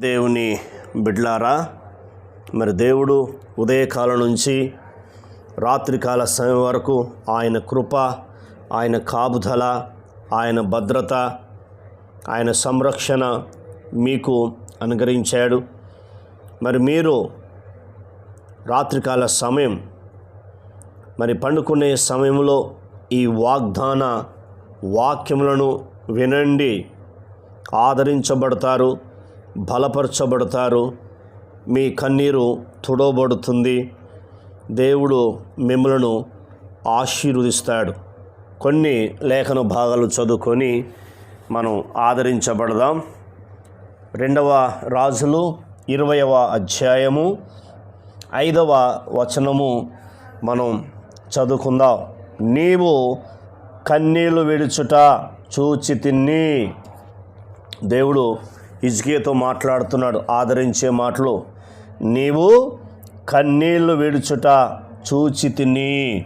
దేవుని బిడ్లారా మరి దేవుడు ఉదయకాలం నుంచి రాత్రికాల సమయం వరకు ఆయన కృప ఆయన కాపుదల ఆయన భద్రత ఆయన సంరక్షణ మీకు అనుగ్రహించాడు. మరి మీరు రాత్రికాల సమయం మరి పండుకునే సమయంలో ఈ వాగ్దాన వాక్యములను వినండి ఆదరించబడతారు. బలపరచబడతారు. మీ కన్నీరు తుడవబడుతుంది. దేవుడు మిమ్మలను ఆశీర్వదిస్తాడు. కొన్ని లేఖన భాగాలు చదువుకొని మనం ఆదరించబడదాం. రెండవ రాజులు ఇరవయవ అధ్యాయము ఐదవ వచనము మనం చదువుకుందాం. నీవు కన్నీళ్ళు విడుచుట చూచి తిన్ని. దేవుడు ఇజ్కేతో మాట్లాడుతున్నాడు. ఆదరించే మాటలు నీవు కన్నీళ్ళు విడుచుట చూచి తిని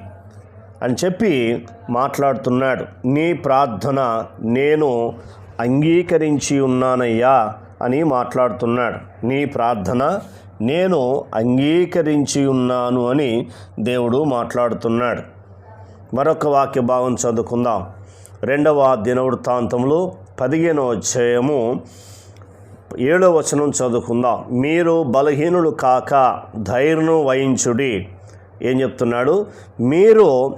అని చెప్పి మాట్లాడుతున్నాడు. నీ ప్రార్థన నేను అంగీకరించి ఉన్నానయ్యా అని మాట్లాడుతున్నాడు. నీ ప్రార్థన నేను అంగీకరించి ఉన్నాను అని దేవుడు మాట్లాడుతున్నాడు. మరొక వాక్య భావం చదువుకుందాం. రెండవ దినవృత్తాంతంలో పదిహేనో అధ్యాయము ఏడో వచనం చదువుకుందాం. మీరు బలహీనులు కాక ధైర్యం వహించుడి. ఏం చెప్తున్నాడు? మీరు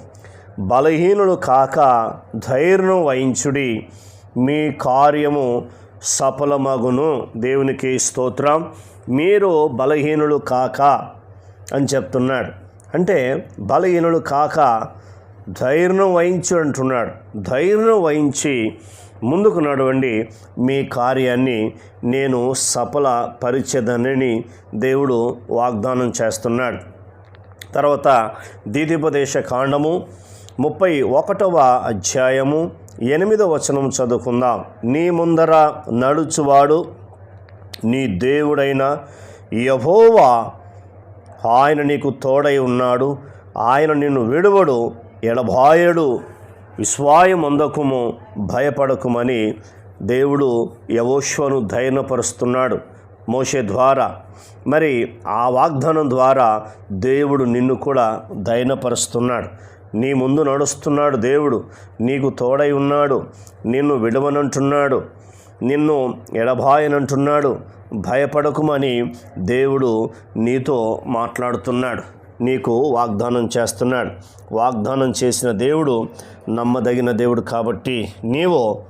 బలహీనులు కాక ధైర్యం వహించుడి. మీ కార్యము సఫలమగును. దేవునికి స్తోత్రం. మీరు బలహీనులు కాక అని చెప్తున్నాడు. అంటే బలహీనులు కాక ధైర్యం వహించు అంటున్నాడు. ధైర్యం వహించి ముందుకు నడవండి. మీ కార్యాన్ని నేను సఫల పరిచదనని దేవుడు వాగ్దానం చేస్తున్నాడు. తర్వాత దీదీపదేశ కాండము ముప్పై ఒకటవ అధ్యాయము ఎనిమిదవ వచనం చదువుకుందాం. నీ ముందర నడుచువాడు నీ దేవుడైన యహోవా. ఆయన నీకు తోడై ఉన్నాడు. ఆయన నిన్ను విడువడు ఎడబాయడు. విశ్వాయమందకుము భయపడకుమని దేవుడు యవోశ్వను ధైర్యపరుస్తున్నాడు మోషే ద్వారా. మరి ఆ వాగ్దానం ద్వారా దేవుడు నిన్ను కూడా దయనపరుస్తున్నాడు. నీ ముందు నడుస్తున్నాడు దేవుడు. నీకు తోడై ఉన్నాడు. నిన్ను విడవనంటున్నాడు. నిన్ను ఎడబాయనంటున్నాడు. భయపడకుమని దేవుడు నీతో మాట్లాడుతున్నాడు. నీకు వాగ్దానం చేస్తున్నాడు. వాగ్దానం చేసిన దేవుడు నమ్మదగిన దేవుడు కాబట్టి నీవు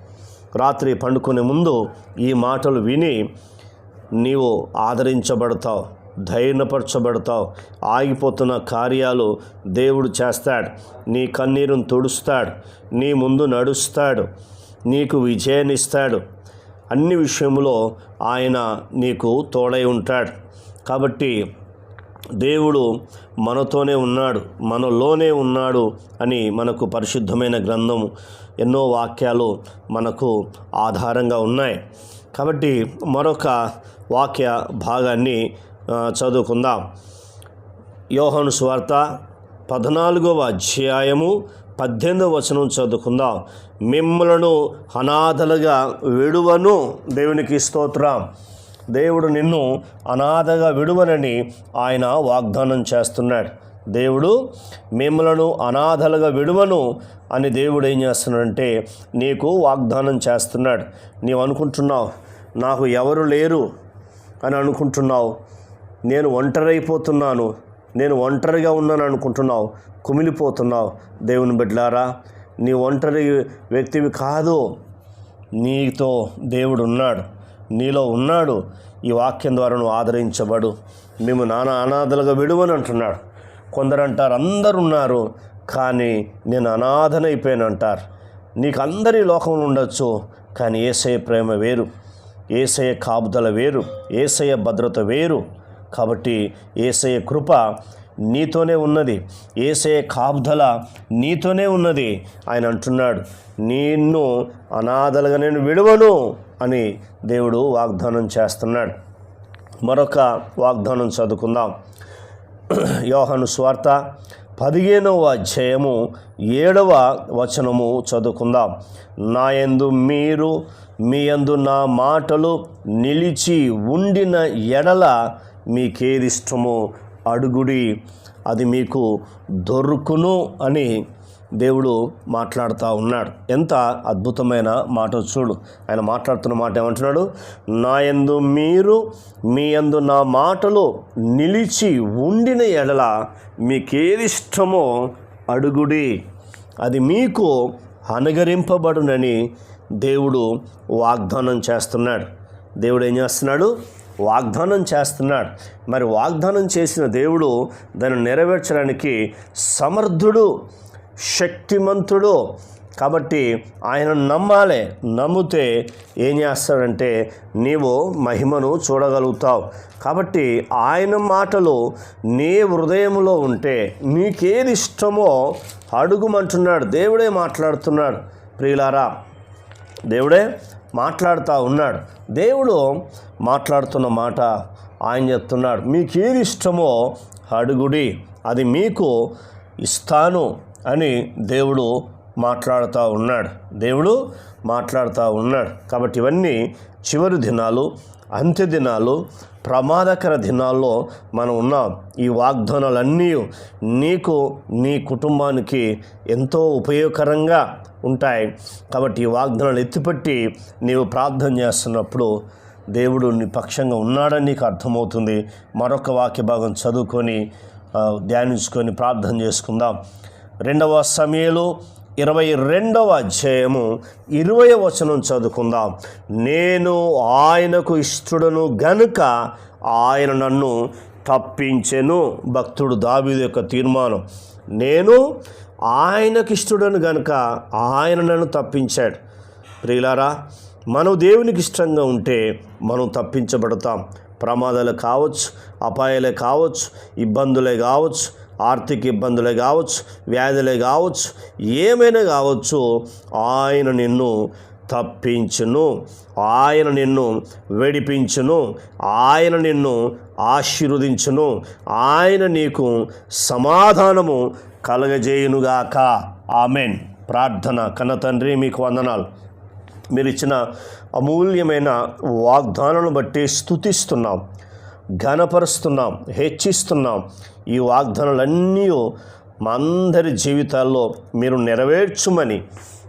రాత్రి పండుకునే ముందు ఈ మాటలు విని నీవు ఆదరించబడతావు ధైర్యపరచబడతావు ఆగిపోతున్న కార్యాలు దేవుడు చేస్తాడు. నీ కన్నీరును తుడుస్తాడు. నీ ముందు నడుస్తాడు. నీకు విజయాన్నిస్తాడు. అన్ని విషయంలో ఆయన నీకు తోడై ఉంటాడు. కాబట్టి దేవుడు మనతోనే ఉన్నాడు మనలోనే ఉన్నాడు అని మనకు పరిశుద్ధమైన గ్రంథం ఎన్నో వాక్యాలు మనకు ఆధారంగా ఉన్నాయి. కాబట్టి మరొక వాక్య భాగాన్ని చదువుకుందాం. యోహను స్వార్త పద్నాలుగవ అధ్యాయము పద్దెనిమిదవ వచనం చదువుకుందాం. మిమ్మలను అనాథలుగా విడువను దేవునికి స్తోత్రం. దేవుడు నిన్ను అనాథగా విడువనని ఆయన వాగ్దానం చేస్తున్నాడు. దేవుడు మిమ్మలను అనాథలుగా విడువను అని దేవుడు ఏం చేస్తున్నాడంటే నీకు వాగ్దానం చేస్తున్నాడు. నీవు అనుకుంటున్నావు నాకు ఎవరు లేరు అని అనుకుంటున్నావు. నేను ఒంటరైపోతున్నాను నేను ఒంటరిగా ఉన్నాను అనుకుంటున్నావు. కుమిలిపోతున్నావు. దేవుని బిడ్డలారా నీ ఒంటరి వ్యక్తివి కాదు నీతో దేవుడు ఉన్నాడు. నీలో ఉన్నాడు ఈ వాక్యం ద్వారా నువ్వు ఆదరించబడు. మేము నానా అనాథలుగా విడువని అంటున్నాడు. కొందరు అంటారు అందరు ఉన్నారు కానీ నేను అనాథనైపోయాను అంటారు నీకు అందరి లోకంలో ఉండొచ్చు కానీ ఏసయ ప్రేమ వేరు. ఏసయ కాపుదల వేరు ఏసయ భద్రత వేరు. కాబట్టి ఏసయ కృప నీతోనే ఉన్నది. ఏసయ కాపుదల నీతోనే ఉన్నది. ఆయన అంటున్నాడు నిన్ను అనాథలుగా నేను విడువను. అని దేవుడు వాగ్దానం చేస్తున్నాడు. మరొక వాగ్దానం చదువుకుందాం. యోహను స్వార్త పదిహేనవ అధ్యాయము ఏడవ వచనము చదువుకుందాం. నా యందు మీరు మీ యందు నా మాటలు నిలిచి ఉండిన ఎడల మీకేది ఇష్టమో అడుగుడి అది మీకు దొరుకును అని దేవుడు మాట్లాడుతూ ఉన్నాడు. ఎంత అద్భుతమైన మాట చూడు. ఆయన మాట్లాడుతున్న మాట ఏమంటున్నాడు? నా యందు మీరు మీ యందు నా మాటలు నిలిచి ఉండిన ఎడల మీకేది ఇష్టమో అడుగుడి. అది మీకు అనుగరింపబడునని దేవుడు వాగ్దానం చేస్తున్నాడు. దేవుడు ఏం చేస్తున్నాడు? వాగ్దానం చేస్తున్నాడు. మరి వాగ్దానం చేసిన దేవుడు దాన్ని నెరవేర్చడానికి సమర్థుడు. శక్తిమంతుడు. కాబట్టి ఆయన నమ్మాలి నమ్మితే ఏం చేస్తాడంటే నీవు మహిమను చూడగలుగుతావు. కాబట్టి ఆయన మాటలు నీ హృదయంలో ఉంటే నీకేది ఇష్టమో అడుగుమంటున్నాడు. దేవుడే మాట్లాడుతున్నాడు. ప్రియులారా దేవుడే మాట్లాడుతూ ఉన్నాడు. దేవుడు మాట్లాడుతున్న మాట ఆయన చెప్తున్నాడు. మీకేది ఇష్టమో అడుగుడి అది మీకు ఇస్తాను. అని దేవుడు మాట్లాడుతూ ఉన్నాడు. దేవుడు మాట్లాడుతూ ఉన్నాడు. కాబట్టి ఇవన్నీ చివరి దినాలు అంత్య దినాలు ప్రమాదకర దినాల్లో మనం ఉన్నాం. ఈ వాగ్దానాలన్నీ నీకు నీ కుటుంబానికి ఎంతో ఉపయోగకరంగా ఉంటాయి. కాబట్టి ఈ వాగ్దానాలు ఎత్తిపట్టి నీవు ప్రార్థన చేస్తున్నప్పుడు దేవుడు నీ పక్షంగా ఉన్నాడని నీకు అర్థమవుతుంది. మరొక వాక్య భాగం చదువుకొని ధ్యానించుకొని ప్రార్థన చేసుకుందాం. రెండవ సమయంలో ఇరవై రెండవ అధ్యాయము ఇరవై వచనం చదువుకుందాం. నేను ఆయనకు ఇష్టడును గనుక ఆయన నన్ను తప్పించెను. భక్తుడు దావీదు యొక్క తీర్మానం. నేను ఆయనకి ఇష్టడను గనుక ఆయన నన్ను తప్పించాడు. ప్రియులారా మనం దేవునికి ఇష్టంగా ఉంటే మనం తప్పించబడతాం. ప్రమాదాలు కావచ్చు అపాయాలే కావచ్చు ఇబ్బందులే కావచ్చు ఆర్థిక ఇబ్బందులే కావచ్చు వ్యాధులే కావచ్చు ఏమైనా కావచ్చు ఆయన నిన్ను తప్పించును ఆయన నిన్ను వెడిపించును ఆయన నిన్ను ఆశీర్వదించును ఆయన నీకు సమాధానము కలగజేయునుగాక. ఆమెన్. ప్రార్థన కన్న తండ్రి మీకు వందనాలు. మీరు ఇచ్చిన అమూల్యమైన వాగ్దానాలను బట్టి స్థుతిస్తున్నాం ఘనపరుస్తున్నాం హెచ్చిస్తున్నాం. ఈ వాగ్దానాలన్నీ మా అందరి జీవితాల్లో మీరు నెరవేర్చుమని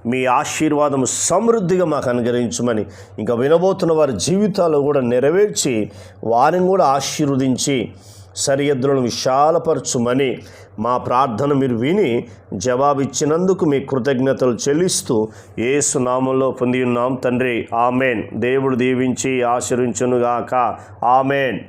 మీ ఆశీర్వాదము సమృద్ధిగా మాకు అనుగ్రహించమని ఇంకా వినబోతున్న వారి జీవితాలు కూడా నెరవేర్చి వారిని కూడా ఆశీర్వదించి సరిహద్దులను విశాలపరచుమని మా ప్రార్థన మీరు విని జవాబిచ్చినందుకు మీ కృతజ్ఞతలు చెల్లిస్తూ ఏసు నామంలో పొంది ఉన్నాం తండ్రి. ఆమెన్. దేవుడు దీవించి ఆశీర్వించునుగాక. ఆమెన్.